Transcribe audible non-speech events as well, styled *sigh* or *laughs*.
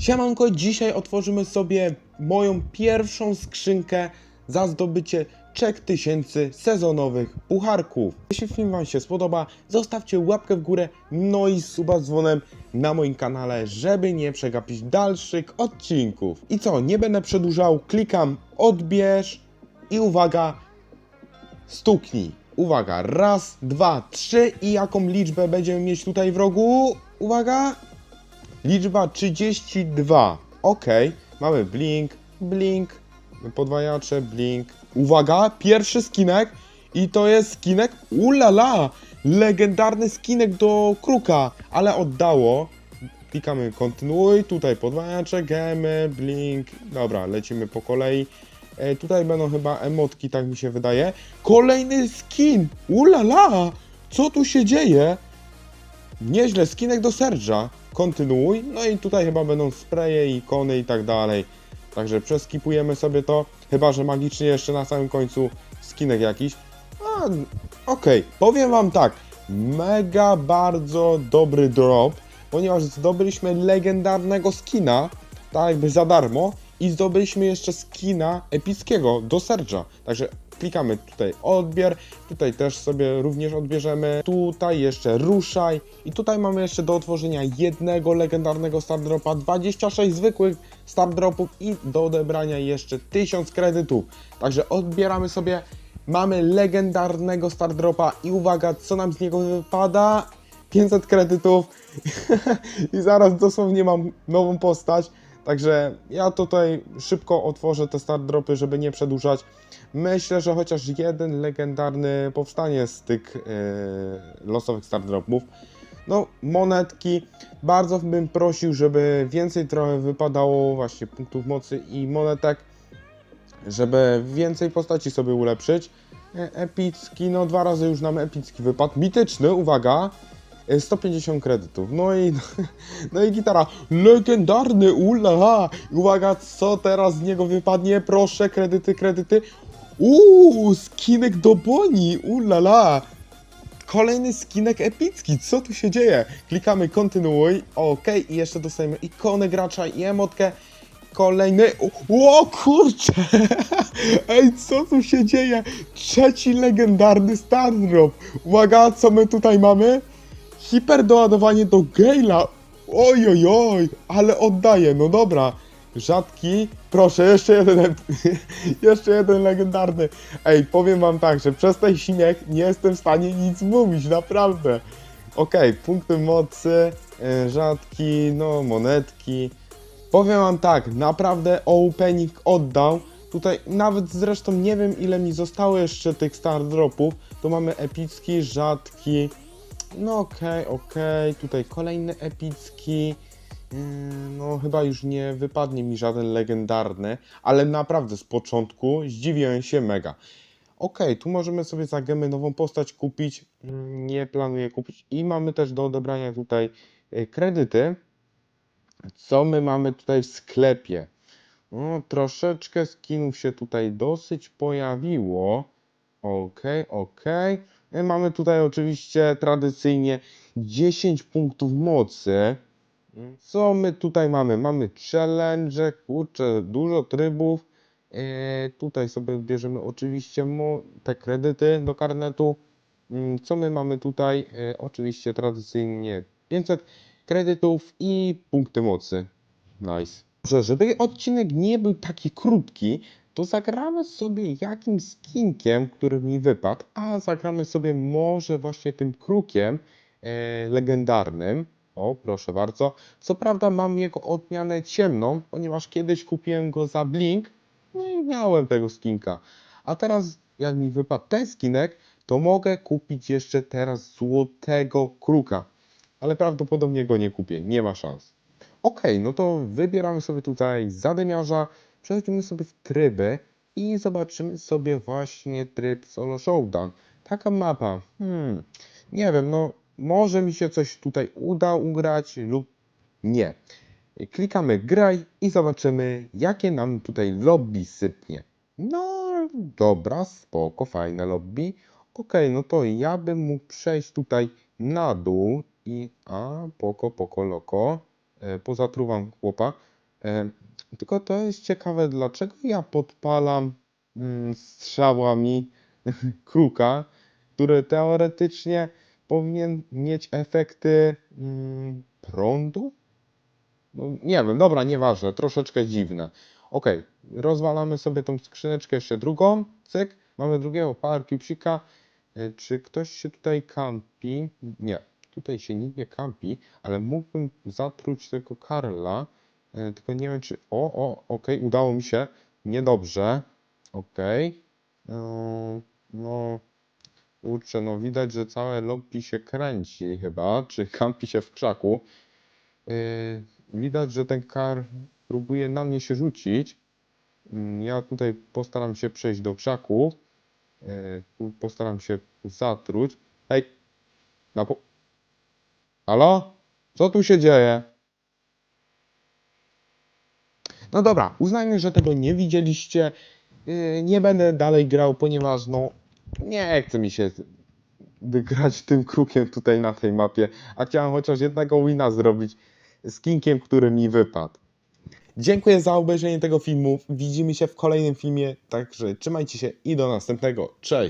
Siemanko, dzisiaj otworzymy sobie moją pierwszą skrzynkę za zdobycie 3000 sezonowych pucharków. Jeśli film Wam się spodoba, zostawcie łapkę w górę, no i suba z dzwonem na moim kanale, żeby nie przegapić dalszych odcinków. I co, nie będę przedłużał, klikam odbierz i uwaga, stuknij. Uwaga, raz, dwa, trzy i jaką liczbę będziemy mieć tutaj w rogu? Uwaga, Liczba 32. Ok, mamy blink, blink, podwajacze, blink. Uwaga, pierwszy skinek i to jest skinek, ulala, legendarny skinek do kruka, ale oddało. Klikamy kontynuuj, tutaj podwajacze, gemy, blink. Dobra, lecimy po kolei. E, tutaj będą chyba emotki, tak mi się wydaje. Kolejny skin, ulala, co tu się dzieje? Nieźle, skinek do Serge'a. Kontynuuj. No i tutaj chyba będą spreje, ikony i tak dalej. Także przeskipujemy sobie to. Chyba, że magicznie jeszcze na samym końcu skinek jakiś. A, Okej, powiem wam tak. Mega bardzo dobry drop, ponieważ zdobyliśmy legendarnego skina, tak jakby za darmo. I zdobyliśmy jeszcze skina epickiego do Serge'a. Także klikamy tutaj odbier, tutaj też sobie również odbierzemy, tutaj jeszcze ruszaj i tutaj mamy jeszcze do otworzenia jednego legendarnego Star Dropa, 26 zwykłych Star Dropów i do odebrania jeszcze 1000 kredytów. Także odbieramy sobie, mamy legendarnego Star Dropa i uwaga, co nam z niego wypada? 500 kredytów *laughs* i zaraz dosłownie mam nową postać. Także ja tutaj szybko otworzę te start dropy, żeby nie przedłużać. Myślę, że chociaż jeden legendarny powstanie z tych e, losowych start dropów. No, monetki. Bardzo bym prosił, żeby więcej trochę wypadało właśnie punktów mocy i monetek, żeby więcej postaci sobie ulepszyć. E, Epicki, no dwa razy już nam epicki wypadł. Mityczny, uwaga. E, 150 kredytów. No i, *laughs* no i gitara. Legendarny, ulaha. Uwaga, co teraz z niego wypadnie? Proszę, kredyty, kredyty. Uuu, skinek do Boni, ulala. Kolejny skinek epicki, co tu się dzieje? Klikamy kontynuuj, ok, i jeszcze dostajemy ikonę gracza i emotkę. Kolejny, o kurczę, *laughs* ej, co tu się dzieje? Trzeci legendarny Star Drop. Uwaga, co my tutaj mamy? Hiperdoładowanie do Gale'a. Oj, oj, ale oddaję, no dobra. Rzadki, proszę, jeszcze jeden, *laughs* jeszcze jeden legendarny. Ej, powiem wam tak, że przez ten śnieg nie jestem w stanie nic mówić, naprawdę. Okej, punkty mocy, e, rzadki, no monetki. Powiem wam tak, naprawdę opening oddał. Tutaj nawet zresztą nie wiem ile mi zostało jeszcze tych star dropów. Tu mamy epicki, rzadki. No okej, okej, tutaj kolejny epicki. No chyba już nie wypadnie mi żaden legendarny, ale naprawdę z początku zdziwiłem się mega. Okej, tu możemy sobie za gemy nową postać kupić. Nie planuję kupić. I mamy też do odebrania tutaj yy, kredyty. Co my mamy tutaj w sklepie? No, troszeczkę skinów się tutaj dosyć pojawiło. Okej, okej. Mamy tutaj oczywiście tradycyjnie 10 punktów mocy. Co my tutaj mamy? Mamy challenge, kurczę, dużo trybów. E, tutaj sobie bierzemy oczywiście te kredyty do karnetu. Mm, Co my mamy tutaj? E, oczywiście tradycyjnie 500 kredytów i punkty mocy. Nice. Że żeby odcinek nie był taki krótki, to zagramy sobie jakimś skinkiem, który mi wypadł, a zagramy sobie może właśnie tym krukiem e, legendarnym. O, proszę bardzo. Co prawda mam jego odmianę ciemną, ponieważ kiedyś kupiłem go za blink, no i miałem tego skinka. A teraz jak mi wypadł ten skinek, to mogę kupić jeszcze teraz złotego kruka. Ale prawdopodobnie go nie kupię, nie ma szans. Okej, no to wybieramy sobie tutaj zadymiarza, przechodzimy sobie w tryby i zobaczymy sobie właśnie tryb solo showdown. Taka mapa, hmm, nie wiem, no może mi się coś tutaj uda ugrać lub nie. Klikamy graj i zobaczymy jakie nam tutaj lobby sypnie. No dobra, spoko, fajne lobby. Okej, no to ja bym mógł przejść tutaj na dół i a, poko, poko, loko. e, pozatruwam chłopa. Tylko to jest ciekawe, dlaczego ja podpalam mm, strzałami *laughs* kruka, który teoretycznie powinien mieć efekty mm, prądu? No, nie wiem, dobra, nieważne, troszeczkę dziwne. Okej, rozwalamy sobie tą skrzyneczkę jeszcze drugą, cyk, mamy drugiego cubesika. E, Czy ktoś się tutaj kampi? Nie, tutaj się nikt nie kampi, ale mógłbym zatruć tego Karla, tylko nie wiem czy... O, o, okej, udało mi się, niedobrze, okej. E, No, kurczę, no widać, że całe lobby się kręci chyba, czy kampi się w krzaku. Yy, widać, że ten kar próbuje na mnie się rzucić. Mm, Ja tutaj postaram się przejść do krzaków. Tu postaram się zatruć. Hej! Na po... Halo? Co tu się dzieje? No dobra, uznajmy, że tego nie widzieliście. Yy, nie będę dalej grał, ponieważ no nie chce mi się wygrać tym krukiem tutaj na tej mapie, a chciałem chociaż jednego wina zrobić z kinkiem, który mi wypadł. Dziękuję za obejrzenie tego filmu. Widzimy się w kolejnym filmie, także trzymajcie się i do następnego. Cześć!